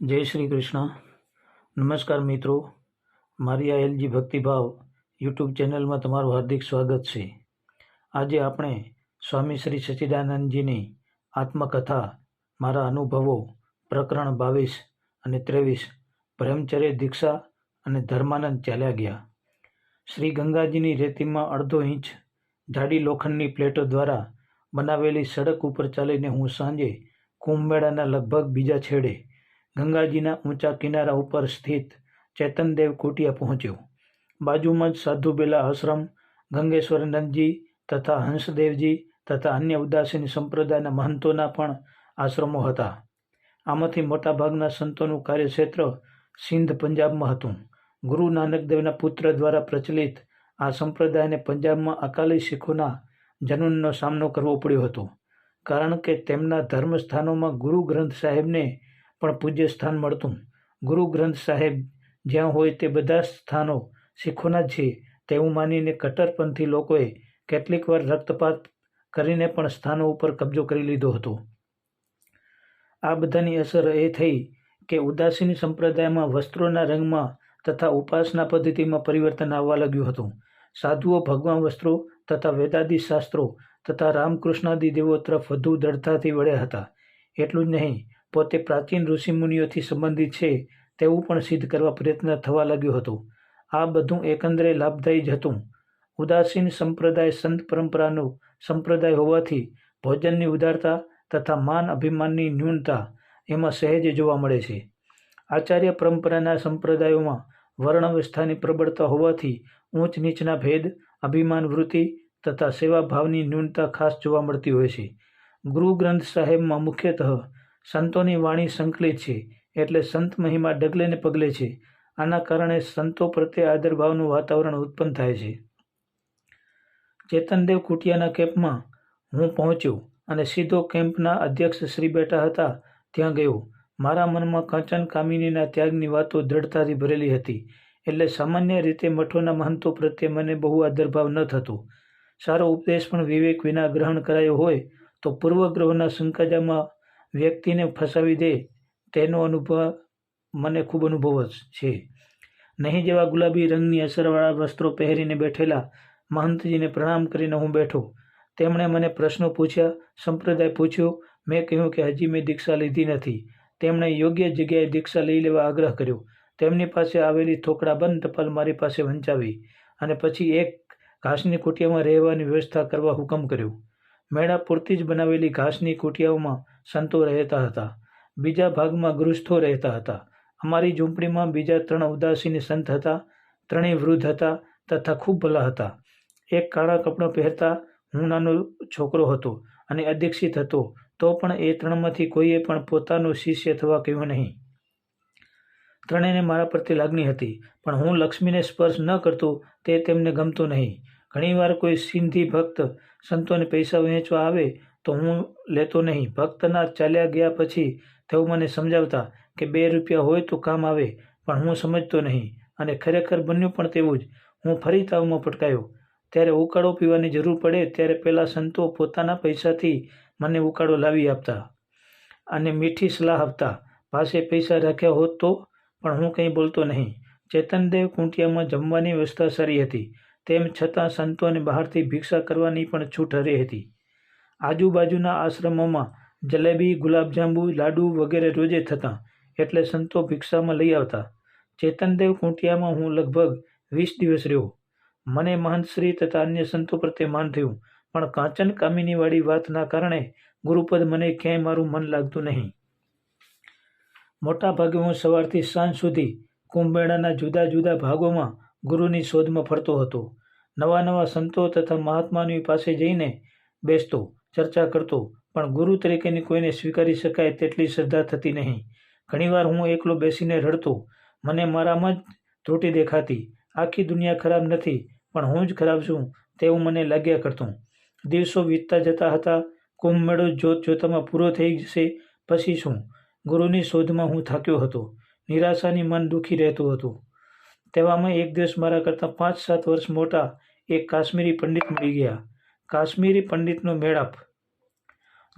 જય શ્રી કૃષ્ણ. નમસ્કાર મિત્રો. મારી આ એલજી ભક્તિભાવ યુટ્યુબ ચેનલમાં તમારું હાર્દિક સ્વાગત છે. આજે આપણે સ્વામી શ્રી સચ્ચિદાનંદજીની આત્મકથા, મારા અનુભવો, પ્રકરણ બાવીસ અને ત્રેવીસ, બ્રહ્મચર્ય દીક્ષા અને ધર્માનંદ ચાલ્યા ગયા. શ્રી ગંગાજીની રેતીમાં અડધો ઇંચ જાડી લોખંડની પ્લેટો દ્વારા બનાવેલી સડક ઉપર ચાલીને હું સાંજે કુંભમેળાના લગભગ બીજા છેડે ગંગાજીના ઊંચા કિનારા ઉપર સ્થિત ચેતનદેવ કુટિયા પહોંચ્યો. બાજુમાં જ સાધુબેલા આશ્રમ, ગંગેશ્વરનંદજી તથા હંસદેવજી તથા અન્ય ઉદાસીન સંપ્રદાયના મહંતોના પણ આશ્રમો હતા. આમાંથી મોટાભાગના સંતોનું કાર્યક્ષેત્ર સિંધ પંજાબમાં હતું. ગુરુ નાનકદેવના પુત્ર દ્વારા પ્રચલિત આ સંપ્રદાયને પંજાબમાં અકાલી શીખોના જનૂનનો સામનો કરવો પડ્યો હતો. કારણ કે તેમના ધર્મસ્થાનોમાં ગુરુ ગ્રંથ સાહેબને પણ પૂજ્ય સ્થાન મળતું. ગુરુ ગ્રંથ સાહેબ જ્યાં હોય તે બધા સ્થાનો શીખોના જ છે. તેવું માનીને કટ્ટરપંથી લોકોએ કેટલીક વાર રક્તપાત કરીને પણ સ્થાનો ઉપર કબજો કરી લીધો હતો. આ બધાની અસર એ થઈ કે ઉદાસીન સંપ્રદાયમાં વસ્ત્રોના રંગમાં તથા ઉપાસના પદ્ધતિમાં પરિવર્તન આવવા લાગ્યું હતું. સાધુઓ ભગવાન વસ્ત્રો તથા વેદાદી શાસ્ત્રો તથા રામકૃષ્ણાદી દેવો તરફ વધુ દ્રઢતાથી વળ્યા હતા. એટલું જ નહીં પોતે પ્રાચીન ઋષિમુનિઓથી સંબંધિત છે તેવું પણ સિદ્ધ કરવા પ્રયત્ન થવા લાગ્યો હતો. આ બધું એકંદરે લાભદાયી જ હતું. ઉદાસીન સંપ્રદાય સંત પરંપરાનો સંપ્રદાય હોવાથી ભોજનની ઉદારતા તથા માન અભિમાનની ન્યૂનતા એમાં સહેજ જોવા મળે છે. આચાર્ય પરંપરાના સંપ્રદાયોમાં વર્ણવ્યવસ્થાની પ્રબળતા હોવાથી ઊંચ નીચના ભેદ, અભિમાન વૃત્તિ તથા સેવાભાવની ન્યૂનતા ખાસ જોવા મળતી હોય છે. ગુરુ ગ્રંથ સાહેબમાં મુખ્યતઃ સંતોની વાણી સંકલિત છે એટલે સંત મહિમા ડગલે ને પગલે છે. આના કારણે સંતો પ્રત્યે આદરભાવનું વાતાવરણ ઉત્પન્ન થાય છે. ચેતનદેવ કુટિયાના કેમ્પમાં હું પહોંચ્યો અને સીધો કેમ્પના અધ્યક્ષ શ્રી બેઠા હતા. ત્યાં ગયો. મારા મનમાં કંચન કામિનીના ત્યાગની વાતો દ્રઢતાથી ભરેલી હતી. એટલે સામાન્ય રીતે મઠોના મહંતો પ્રત્યે મને બહુ આદરભાવ ન થતો. સારો ઉપદેશ પણ વિવેક વિના ગ્રહણ કરાયો હોય તો પૂર્વગ્રહોના સંકજામાં વ્યક્તિને ફસાવી દે, તેનો અનુભવ મને ખૂબ અનુભવ છે. નહીં જેવા ગુલાબી રંગની અસરવાળા વસ્ત્રો પહેરીને બેઠેલા મહંતજીને પ્રણામ કરીને હું બેઠો. તેમણે મને પ્રશ્નો પૂછ્યા, સંપ્રદાય પૂછ્યો, મેં કહ્યું કે હજી મેં દીક્ષા લીધી નથી. તેમણે યોગ્ય જગ્યાએ દીક્ષા લઈ લેવા આગ્રહ કર્યો. તેમની પાસે આવેલી થોકડાબંધ ટપાલ મારી પાસે વંચાવી અને પછી એક ઘાસની કુટિયામાં રહેવાની વ્યવસ્થા કરવા હુકમ કર્યો. મેળા પૂરતી જ બનાવેલી ઘાસની કુટિયાઓમાં સંતો રહેતા હતા. બીજા ભાગમાં ગૃહસ્થો રહેતા હતા. અમારી ઝૂંપડીમાં બીજા ત્રણ ઉદાસીન સંત હતા. ત્રણેય વૃદ્ધ હતા તથા ખૂબ ભલા હતા. એક કાળા કપડાં પહેરતા હું નાનો છોકરો હતો અને અધિક્ષિત હતો, તો પણ એ ત્રણમાંથી કોઈએ પણ પોતાનું શિષ્ય થવા કહ્યું નહીં. ત્રણેયને મારા પ્રત્યે લાગણી હતી, પણ હું લક્ષ્મીને સ્પર્શ ન કરતો તે તેમને ગમતું નહીં. ઘણીવાર કોઈ સિંધી ભક્ત સંતોને પૈસા વહેંચવા આવે તો હું લેતો નહીં. ભક્તના ચાલ્યા ગયા પછી તેઓ મને સમજાવતા કે બે રૂપિયા હોય તો કામ આવે, પણ હું સમજતો નહીં અને ખરેખર બન્યું પણ તેવું જ. હું ફરી તાવમાં પટકાયો. ત્યારે ઉકાળો પીવાની જરૂર પડે ત્યારે પહેલાં સંતો પોતાના પૈસાથી મને ઉકાળો લાવી આપતા અને મીઠી સલાહ આપતા, પાસે પૈસા રાખ્યા હોત તો પણ હું કંઈ બોલતો નહીં. ચેતનદેવ કુંટિયામાં જમવાની વ્યવસ્થા સારી હતી. તેમ છતાં સંતોને બહારથી ભિક્ષા કરવાની પણ છૂટ રહી હતી. આજુબાજુના આશ્રમોમાં જલેબી, ગુલાબજાંબુ, લાડુ વગેરે રોજે થતાં એટલે સંતો ભિક્ષામાં લઈ આવતા. ચેતનદેવ કુંટિયામાં હું લગભગ વીસ દિવસ રહ્યો. મને મહંતશ્રી તથા અન્ય સંતો પ્રત્યે માન થયું, પણ કાંચન કામિનીવાળી વાતના કારણે ગુરુપદ મને ક્યાંય મારું મન લાગતું નહીં. મોટાભાગે હું સવારથી સાંજ સુધી કુંભમેળાના જુદા જુદા ભાગોમાં ગુરુની શોધમાં ફરતો હતો. નવા નવા સંતો તથા મહાત્માની પાસે જઈને બેસતો, ચર્ચા કરતો, પણ ગુરુ તરીકેની કોઈને સ્વીકારી શકાય તેટલી શ્રદ્ધા થતી નહીં. ઘણીવાર હું એકલો બેસીને રડતો, મને મારામાં જ ત્રુટી દેખાતી, આખી દુનિયા ખરાબ નથી, પણ હું જ ખરાબ છું, તેવું મને લાગ્યા કરતું. દિવસો વીતતા જતા હતા, કુંભ મેળો જોત જોતામાં પૂરો થઈ જશે, પછી શું? ગુરુની શોધમાં હું થાક્યો હતો, નિરાશાની મન દુઃખી રહેતું હતું. તેવામાં એક દિવસ મારા કરતાં પાંચ સાત વર્ષ મોટા એક કાશ્મીરી પંડિત મળી ગયા. કાશ્મીરી પંડિતનો મેળાપ.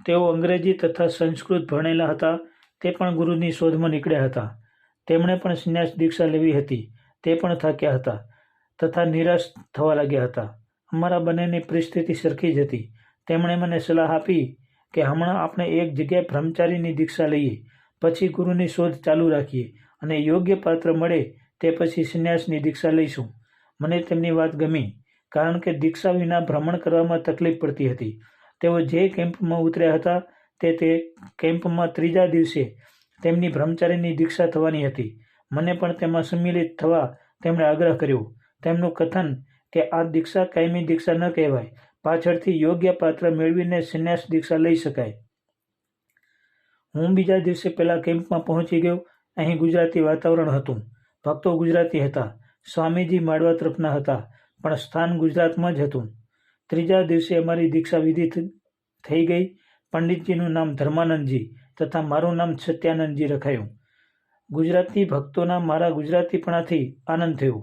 તેઓ અંગ્રેજી તથા સંસ્કૃત ભણેલા હતા, તે પણ ગુરુની શોધમાં નીકળ્યા હતા. તેમણે પણ સંન્યાસ દીક્ષા લેવી હતી, તે પણ થાક્યા હતા તથા નિરાશ થવા લાગ્યા હતા. અમારા બંનેની પરિસ્થિતિ સરખી જ હતી. તેમણે મને સલાહ આપી કે હમણાં આપણે એક જગ્યાએ બ્રહ્મચારીની દીક્ષા લઈએ, પછી ગુરુની શોધ ચાલુ રાખીએ અને યોગ્ય પાત્ર મળે તે પછી સંન્યાસની દીક્ષા લઈશું. મને તેમની વાત ગમી. કારણ કે દીક્ષા વિના ભ્રમણ કરવામાં તકલીફ પડતી હતી. તેઓ જે કેમ્પમાં ઉતર્યા હતા તે તે કેમ્પમાં ત્રીજા દિવસે તેમની બ્રહ્મચારીની દીક્ષા થવાની હતી. મને પણ તેમાં સંમિલિત થવા તેમણે આગ્રહ કર્યો. તેમનું કથન કે આ દીક્ષા કાયમી દીક્ષા ન કહેવાય, પાછળથી યોગ્ય પાત્ર મેળવીને સંન્યાસ દીક્ષા લઈ શકાય. હું બીજા દિવસે પહેલાં કેમ્પમાં પહોંચી ગયો. અહીં ગુજરાતી વાતાવરણ હતું. ભક્તો ગુજરાતી હતા. સ્વામીજી માળવા તરફના હતા. પણ સ્થાન ગુજરાતમાં જ હતું. ત્રીજા દિવસે અમારી દીક્ષા વિધિ થઈ ગઈ. પંડિતજીનું નામ ધર્માનંદજી તથા મારું નામ સત્યાનંદજી રખાયું. ગુજરાતી ભક્તોના મારા ગુજરાતીપણાથી આનંદ થયો.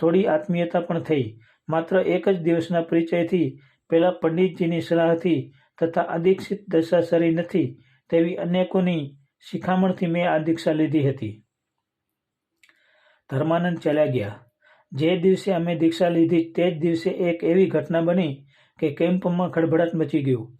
થોડી આત્મીયતા પણ થઈ. માત્ર એક જ દિવસના પરિચયથી પહેલાં પંડિતજીની સલાહથી તથા અદીક્ષિત દશા સરી નથી તેવી અનેકોની શિખામણથી મેં આ દીક્ષા લીધી હતી. ધર્માનંદ ચાલ્યા ગયા. જે દિવસે અમે દીક્ષા લીધી તે જ દિવસે એક એવી ઘટના બની કે કેમ્પમાં ખળભળાટ મચી ગયો.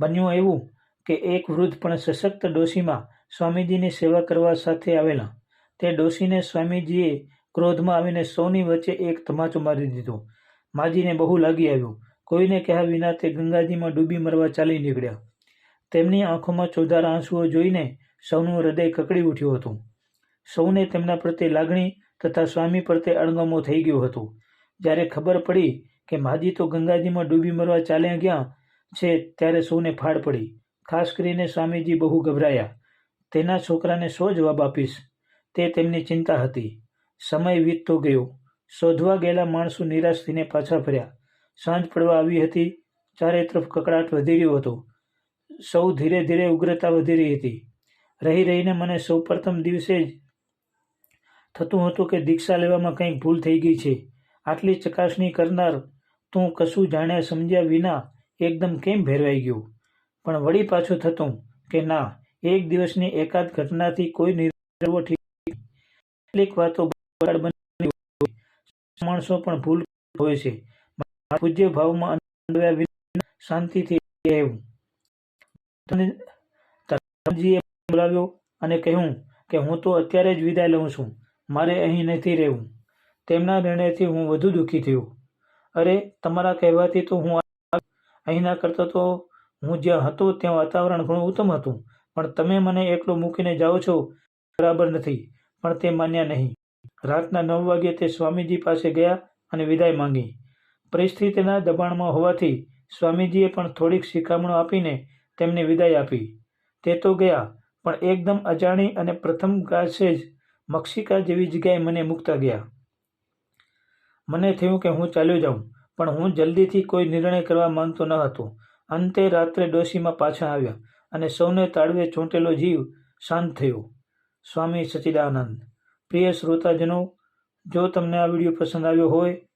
બન્યું એવું કે એક વૃદ્ધ પણ સશક્ત ડોશીમાં સ્વામીજીની સેવા કરવા સાથે આવેલા. તે ડોશીને સ્વામીજીએ ક્રોધમાં આવીને સૌની વચ્ચે એક તમાચો મારી દીધો. માજીને બહુ લાગી આવ્યું. કોઈને કહ્યા વિના તે ગંગાજીમાં ડૂબી મરવા ચાલી નીકળ્યા. તેમની આંખોમાં ચોધાર આંસુઓ જોઈને સૌનું હૃદય કકડી ઉઠ્યું હતું. સૌને તેમના પ્રત્યે લાગણી તથા સ્વામી પ્રત્યે અણગમો થઈ ગયો હતો. જ્યારે ખબર પડી કે માજી તો ગંગાજીમાં ડૂબી મરવા ચાલ્યા ગયા છે ત્યારે સૌને ફાડ પડી. ખાસ કરીને સ્વામીજી બહુ ગભરાયા. તેના છોકરાને શો જવાબ આપીશ? તે તેમની ચિંતા હતી. સમય વીતતો ગયો. શોધવા ગયેલા માણસો નિરાશ થઈને પાછા ફર્યા. સાંજ પડવા આવી હતી. ચારે તરફ કકડાટ વધી રહ્યો હતો. સૌ ધીરે ધીરે ઉગ્રતા વધી રહી હતી. રહી રહીને મને સૌપ્રથમ દિવસે જ થતું હતું કે દીક્ષા લેવામાં કંઈક ભૂલ થઈ ગઈ છે? આટલી ચકાસણી કરનાર તું કશું જાણ્યા સમજ્યા વિના એકદમ કેમ ભેરવાઈ ગયું? પણ વળી પાછું થતું કે ના, એક દિવસની એકાદ ઘટનાથી કોઈ નિર્ણય ઠીક કેટલીક વાતો માણસો પણ ભૂલ હોય છે. પૂજ્ય ભાવમાં શાંતિથી તને બોલાવ્યો અને કહ્યું કે હું તો અત્યારે જ વિદાય લઉં છું. મારે અહીં નથી રહેવું. તેમના નિર્ણયથી હું વધુ દુઃખી થયો. અરે, તમારા કહેવાથી તો હું અહીંના કરતાં તો હું જ્યાં હતો ત્યાં વાતાવરણ ઘણું ઉત્તમ હતું. પણ તમે મને એકલો મૂકીને જાઓ છો, બરાબર નથી. પણ તે માન્યા નહીં. રાતના નવ વાગ્યે તે સ્વામીજી પાસે ગયા અને વિદાય માંગી. પરિસ્થિતિના દબાણમાં હોવાથી સ્વામીજીએ પણ થોડીક શિખામણો આપીને તેમને વિદાય આપી. તે તો ગયા, પણ એકદમ અજાણી અને પ્રથમ ગાસે જ મક્ષિકા જેવી જગ્યાએ મને મૂકતા ગયા. મને થયું કે હું ચાલ્યો જાઉં, પણ હું જલ્દીથી કોઈ નિર્ણય કરવા માંગતો ન હતો. અંતે રાત્રે ડોશીમાં પાછા આવ્યા અને સૌને તાળવે ચોંટેલો જીવ શાંત થયો. સ્વામી સચિદાનંદ, પ્રિય શ્રોતાજનો, જો તમને આ વીડિયો પસંદ આવ્યો હોય,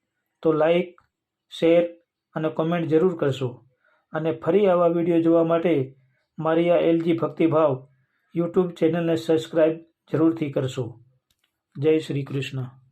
તો લાઈક, શેર અને કોમેન્ટ જરૂર કરશો. અને ફરી આવા વીડિયો જોવા માટે મારી આ એલજી ભક્તિભાવ યુટ્યુબ ચેનલને સબસ્ક્રાઈબ જરૂરથી કરશો. જય શ્રી કૃષ્ણ.